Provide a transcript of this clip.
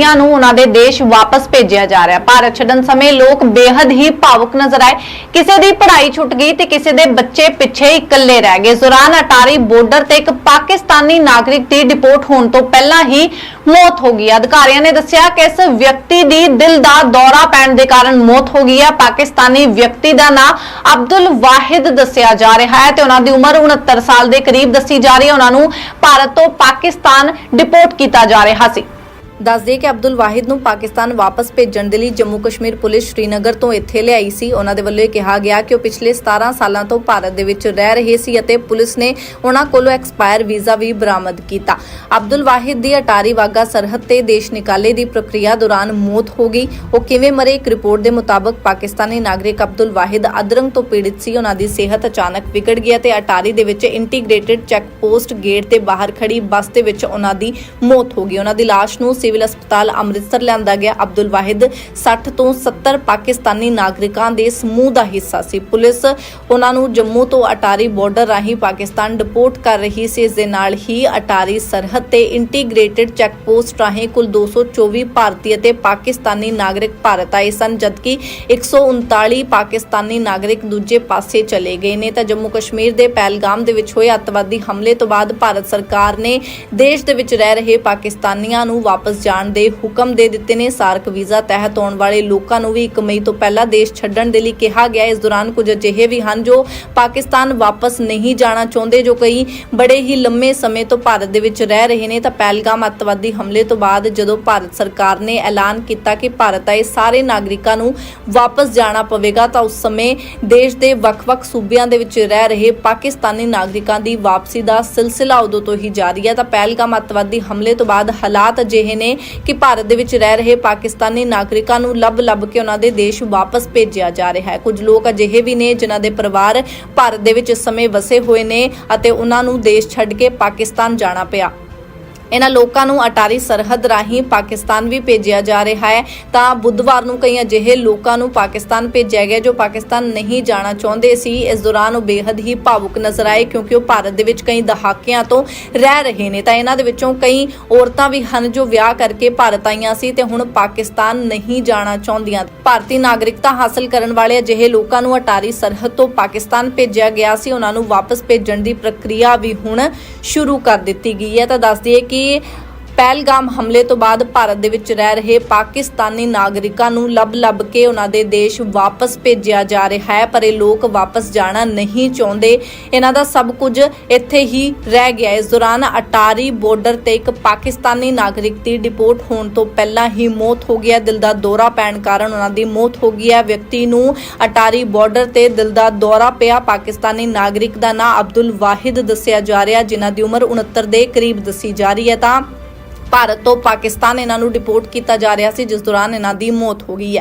ਪਾਕਿਸਤਾਨੀਆਂ ਨੂੰ ਉਹਨਾਂ ਦੇ ਦੇਸ਼ ਵਾਪਸ ਭੇਜਿਆ ਜਾ ਰਿਹਾ। ਭਾਰਤ ਛੱਡਣ ਸਮੇਂ ਲੋਕ ਬੇहद ਹੀ ਭਾਵੁਕ ਨਜ਼ਰ ਆਏ। ਕਿਸੇ ਦੀ ਪੜ੍ਹਾਈ ਛੁੱਟ ਗਈ ਤੇ ਕਿਸੇ ਦੇ ਬੱਚੇ ਪਿੱਛੇ ਇਕੱਲੇ ਰਹਿ ਗਏ। ਇਸ ਅਟਾਰੀ ਬਾਰਡਰ ਤੇ ਇੱਕ ਪਾਕਿਸਤਾਨੀ ਨਾਗਰਿਕ ਦੀ ਡਿਪੋਰਟ ਹੋਣ ਤੋਂ ਪਹਿਲਾਂ ਹੀ ਮੌਤ ਹੋ ਗਈ ਅਧਿਕਾਰੀਆਂ ਨੇ ਦੱਸਿਆ ਕਿ ਇਸ ਵਿਅਕਤੀ ਦੀ ਦਿਲ ਦਾ ਦੌਰਾ ਪੈਣ ਦੇ ਕਾਰਨ ਮੌਤ ਹੋ ਗਈ ਹੈ। ਪਾਕਿਸਤਾਨੀ ਵਿਅਕਤੀ ਦਾ ਨਾਮ ਅਬਦੁਲ ਵਾਹਿਦ ਦੱਸਿਆ ਜਾ ਰਿਹਾ ਹੈ ਤੇ ਉਹਨਾਂ ਦੀ ਉਮਰ 69 ਸਾਲ ਦੇ ਕਰੀਬ ਦੱਸੀ ਜਾ ਰਹੀ ਹੈ। ਉਹਨਾਂ ਨੂੰ ਭਾਰਤ ਤੋਂ ਪਾਕਿਸਤਾਨ ਡਿਪੋਰਟ ਕੀਤਾ ਜਾ ਰਿਹਾ ਸੀ। ਦੱਸ ਦਈਏ ਕਿ ਅਬਦੁਲ ਵਾਹਿਦ ਨੂੰ ਪਾਕਿਸਤਾਨ ਵਾਪਸ ਭੇਜਣ ਦੇ ਲਈ ਜੰਮੂ ਕਸ਼ਮੀਰ ਪੁਲਿਸ ਸ਼੍ਰੀਨਗਰ ਤੋਂ ਇੱਥੇ ਲਿਆਈ ਸੀ। ਉਹਨਾਂ ਦੇ ਵੱਲੋਂ ਇਹ ਕਿਹਾ ਗਿਆ ਕਿ ਉਹ ਪਿਛਲੇ 17 ਸਾਲਾਂ ਤੋਂ ਭਾਰਤ ਦੇ ਵਿੱਚ ਰਹਿ ਰਹੇ ਸੀ ਅਤੇ ਪੁਲਿਸ ਨੇ ਉਹਨਾਂ ਕੋਲੋਂ ਐਕਸਪਾਇਰ ਵੀਜ਼ਾ ਵੀ ਬਰਾਮਦ ਕੀਤਾ। ਅਬਦੁਲ ਵਾਹਿਦ ਦੀ ਅਟਾਰੀ ਵਾਗਾ ਸਰਹੱਦ ਤੇ ਦੇਸ਼ ਨਿਕਾਲੇ ਦੀ ਪ੍ਰਕਿਰਿਆ ਦੌਰਾਨ ਮੌਤ ਹੋ ਗਈ। ਉਹ ਕਿਵੇਂ ਮਰੇ ਇੱਕ ਰਿਪੋਰਟ ਦੇ ਮੁਤਾਬਕ ਪਾਕਿਸਤਾਨੀ ਨਾਗਰਿਕ ਅਬਦੁਲ ਵਾਹਿਦ ਅਦਰੰਗ ਤੋਂ ਪੀੜਿਤ ਸੀ। ਉਹਨਾਂ ਦੀ ਸਿਹਤ ਅਚਾਨਕ ਵਿਗੜ ਗਈ ਅਤੇ ਅਟਾਰੀ ਦੇ ਵਿੱਚ ਇੰਟੀਗ੍ਰੇਟਿਡ ਚੈੱਕ ਪੋਸਟ ਗੇਟ ਤੇ ਬਾਹਰ ਖੜੀ ਬੱਸ ਦੇ ਵਿੱਚ ਉਹਨਾਂ ਦੀ ਮੌਤ ਹੋ ਗਈ। ਉਹਨਾਂ ਦੀ ਲਾਸ਼ ਨੂੰ ਸਿਵਲ ਹਸਪਤਾਲ ਅੰਮ੍ਰਿਤਸਰ ਲਿਆਂਦਾ ਗਿਆ। ਅਬਦੁਲ ਵਾਹਿਦ 60 ਤੋਂ 70 ਪਾਕਿਸਤਾਨੀ ਨਾਗਰਿਕਾਂ ਦੇ ਸਮੂਹ ਦਾ ਹਿੱਸਾ ਸੀ। ਪੁਲਿਸ ਉਹਨਾਂ ਨੂੰ ਜੰਮੂ ਤੋਂ ਅਟਾਰੀ ਬਾਰਡਰ ਰਾਹੀਂ ਪਾਕਿਸਤਾਨ ਡਿਪੋਰਟ ਕਰ ਰਹੀ ਸੀ। ਇਸ ਦੇ ਨਾਲ ਹੀ ਅਟਾਰੀ ਸਰਹੱਦ ਤੇ ਇੰਟੀਗ੍ਰੇਟਿਡ ਚੈੱਕ ਪੋਸਟ ਰਾਹੀਂ ਕੁੱਲ 224 ਭਾਰਤੀ ਅਤੇ ਪਾਕਿਸਤਾਨੀ ਨਾਗਰਿਕ ਭਾਰਤ ਆਏ ਸਨ, ਜਦਕਿ 139 ਪਾਕਿਸਤਾਨੀ ਨਾਗਰਿਕ ਦੂਜੇ ਪਾਸੇ ਚਲੇ ਗਏ ਨੇ। ਤਾਂ ਜੰਮੂ ਕਸ਼ਮੀਰ ਦੇ ਪਹਿਲਗਾਮ ਦੇ ਵਿੱਚ ਹੋਏ ਅੱਤਵਾਦੀ ਹਮਲੇ ਤੋਂ ਬਾਅਦ ਭਾਰਤ ਸਰਕਾਰ ਨੇ ਦੇਸ਼ ਦੇ ਵਿੱਚ ਰਹਿ ਰਹੇ ਪਾਕਿਸਤਾਨੀਆਂ ਨੂੰ ਵਾਪਸ ਜਾਣ ਦੇ ਹੁਕਮ ਦੇ ਦਿੱਤੇ ਨੇ। ਸਾਰਕ ਵੀਜ਼ਾ ਤਹਿਤ ਆਉਣ ਵਾਲੇ ਲੋਕਾਂ ਨੂੰ ਵੀ 1 ਮਈ ਤੋਂ ਪਹਿਲਾਂ ਦੇਸ਼ ਛੱਡਣ ਦੇ ਲਈ ਕਿਹਾ ਗਿਆ। ਇਸ ਦੌਰਾਨ ਕੁਝ ਅਜਿਹੇ ਵੀ ਹਨ ਜੋ ਪਾਕਿਸਤਾਨ ਵਾਪਸ ਨਹੀਂ ਜਾਣਾ ਚਾਹੁੰਦੇ, ਜੋ ਕਈ ਬੜੇ ਹੀ ਲੰਮੇ ਸਮੇਂ ਤੋਂ ਭਾਰਤ ਦੇ ਵਿੱਚ ਰਹਿ ਰਹੇ ਨੇ। ਤਾਂ ਪਹਿਲਗਾਮ ਅੱਤਵਾਦੀ ਹਮਲੇ ਤੋਂ ਬਾਅਦ ਜਦੋਂ ਭਾਰਤ ਸਰਕਾਰ ਨੇ ਐਲਾਨ ਕੀਤਾ ਕਿ ਭਾਰਤ ਆਏ ਸਾਰੇ ਨਾਗਰਿਕਾਂ ਨੂੰ ਵਾਪਸ ਜਾਣਾ ਪਵੇਗਾ, ਤਾਂ ਉਸ ਸਮੇਂ ਦੇਸ਼ ਦੇ ਵੱਖ-ਵੱਖ ਸੂਬਿਆਂ ਦੇ ਵਿੱਚ ਰਹਿ ਰਹੇ ਪਾਕਿਸਤਾਨੀ ਨਾਗਰਿਕਾਂ ਦੀ ਵਾਪਸੀ ਦਾ ਸਿਲਸਿਲਾ ਉਦੋਂ ਤੋਂ ਹੀ ਜਾਰੀ ਹੈ। ਤਾਂ ਪਹਿਲਗਾਮ ਅੱਤਵਾਦੀ ਹਮਲੇ ਤੋਂ ਬਾਅਦ ਹਾਲਾਤ ਅਜਿਹੇ ਨੇ ਕਿ ਭਾਰਤ ਦੇ ਵਿੱਚ ਰਹਿ ਰਹੇ ਪਾਕਿਸਤਾਨੀ ਨਾਗਰਿਕਾਂ ਨੂੰ ਲੱਭ-ਲੱਭ ਕੇ ਉਹਨਾਂ ਦੇ ਦੇਸ਼ ਵਾਪਸ ਭੇਜਿਆ ਜਾ ਰਿਹਾ ਹੈ। ਕੁਝ ਲੋਕ ਅਜਿਹੇ ਵੀ ਨੇ ਜਿਨ੍ਹਾਂ ਦੇ ਪਰਿਵਾਰ ਭਾਰਤ ਦੇ ਵਿੱਚ ਇਸ ਸਮੇਂ ਵਸੇ ਹੋਏ ਨੇ ਅਤੇ ਉਹਨਾਂ ਨੂੰ ਦੇਸ਼ ਛੱਡ ਕੇ ਪਾਕਿਸਤਾਨ ਜਾਣਾ ਪਿਆ। ਇਹਨਾਂ ਲੋਕਾਂ ਨੂੰ ਅਟਾਰੀ ਸਰਹੱਦ ਰਾਹੀਂ ਪਾਕਿਸਤਾਨ ਵੀ ਭੇਜਿਆ ਜਾ ਰਿਹਾ ਹੈ। ਤਾਂ ਬੁੱਧਵਾਰ ਨੂੰ ਕਈ ਅਜਿਹੇ ਲੋਕਾਂ ਨੂੰ ਪਾਕਿਸਤਾਨ ਭੇਜਿਆ ਗਿਆ ਜੋ ਪਾਕਿਸਤਾਨ ਨਹੀਂ ਜਾਣਾ ਚਾਹੁੰਦੇ ਸੀ। ਇਸ ਦੌਰਾਨ ਉਹ ਬੇहद ਹੀ ਭਾਵੁਕ ਨਜ਼ਰ ਆਏ ਕਿਉਂਕਿ ਉਹ ਭਾਰਤ ਦੇ ਵਿੱਚ ਕਈ ਦਹਾਕਿਆਂ ਤੋਂ ਰਹਿ ਰਹੇ ਨੇ। ਤਾਂ ਇਹਨਾਂ ਦੇ ਵਿੱਚੋਂ ਕਈ ਔਰਤਾਂ ਵੀ ਹਨ ਜੋ ਵਿਆਹ ਕਰਕੇ ਭਾਰਤ ਆਈਆਂ ਸੀ ਤੇ ਹੁਣ ਪਾਕਿਸਤਾਨ ਨਹੀਂ ਜਾਣਾ ਚਾਹੁੰਦੀਆਂ। ਭਾਰਤੀ ਨਾਗਰਿਕਤਾ ਹਾਸਲ ਕਰਨ ਵਾਲੇ ਅਜਿਹੇ ਲੋਕਾਂ ਨੂੰ ਅਟਾਰੀ ਸਰਹੱਦ ਤੋਂ ਪਾਕਿਸਤਾਨ ਭੇਜਿਆ ਗਿਆ ਸੀ। ਉਹਨਾਂ ਨੂੰ ਵਾਪਸ ਭੇਜਣ ਦੀ ਪ੍ਰਕਿਰਿਆ ਵੀ ਹੁਣ ਸ਼ੁਰੂ ਕਰ ਦਿੱਤੀ ਗਈ ਹੈ। ਤਾਂ ਦੱਸ ਦਈਏ ਕਿ 你。ਪਹਿਲਗਾਮ ਹਮਲੇ ਤੋਂ ਬਾਅਦ ਭਾਰਤ ਦੇ ਵਿੱਚ ਰਹਿ ਰਹੇ ਪਾਕਿਸਤਾਨੀ ਨਾਗਰਿਕਾਂ ਨੂੰ ਲੱਭ-ਲੱਭ ਕੇ ਉਹਨਾਂ ਦੇ ਦੇਸ਼ ਵਾਪਸ ਭੇਜਿਆ ਜਾ ਰਿਹਾ ਹੈ, ਪਰ ਇਹ ਲੋਕ ਵਾਪਸ ਜਾਣਾ ਨਹੀਂ ਚਾਹੁੰਦੇ। ਇਹਨਾਂ ਦਾ ਸਭ ਕੁਝ ਇੱਥੇ ਹੀ ਰਹਿ ਗਿਆ ਇਸ ਦੌਰਾਨ ਅਟਾਰੀ ਬਾਰਡਰ ਤੇ ਇੱਕ ਪਾਕਿਸਤਾਨੀ ਨਾਗਰਿਕ ਦੀ ਡਿਪੋਰਟ ਹੋਣ ਤੋਂ ਪਹਿਲਾਂ ਹੀ ਮੌਤ ਹੋ ਗਿਆ ਦਿਲ ਦਾ ਦੌਰਾ ਪੈਣ ਕਾਰਨ ਉਹਨਾਂ ਦੀ ਮੌਤ ਹੋ ਗਈ ਹੈ। ਵਿਅਕਤੀ ਨੂੰ ਅਟਾਰੀ ਬਾਰਡਰ ਤੇ ਦਿਲ ਦਾ ਦੌਰਾ ਪਿਆ। ਪਾਕਿਸਤਾਨੀ ਨਾਗਰਿਕ ਦਾ ਨਾਮ ਅਬਦੁਲ ਵਾਹਿਦ ਦੱਸਿਆ ਜਾ ਰਿਹਾ, ਜਿਨ੍ਹਾਂ ਦੀ ਉਮਰ 69 ਦੇ ਕਰੀਬ ਦੱਸੀ ਜਾ ਰਹੀ ਹੈ। ਤਾਂ ਭਾਰਤ ਤੋਂ ਪਾਕਿਸਤਾਨ ਇਹਨਾਂ ਨੂੰ ਡਿਪੋਰਟ ਕੀਤਾ ਜਾ ਰਿਹਾ ਸੀ, ਜਿਸ ਦੌਰਾਨ ਇਹਨਾਂ ਦੀ ਮੌਤ ਹੋ ਗਈ ਹੈ।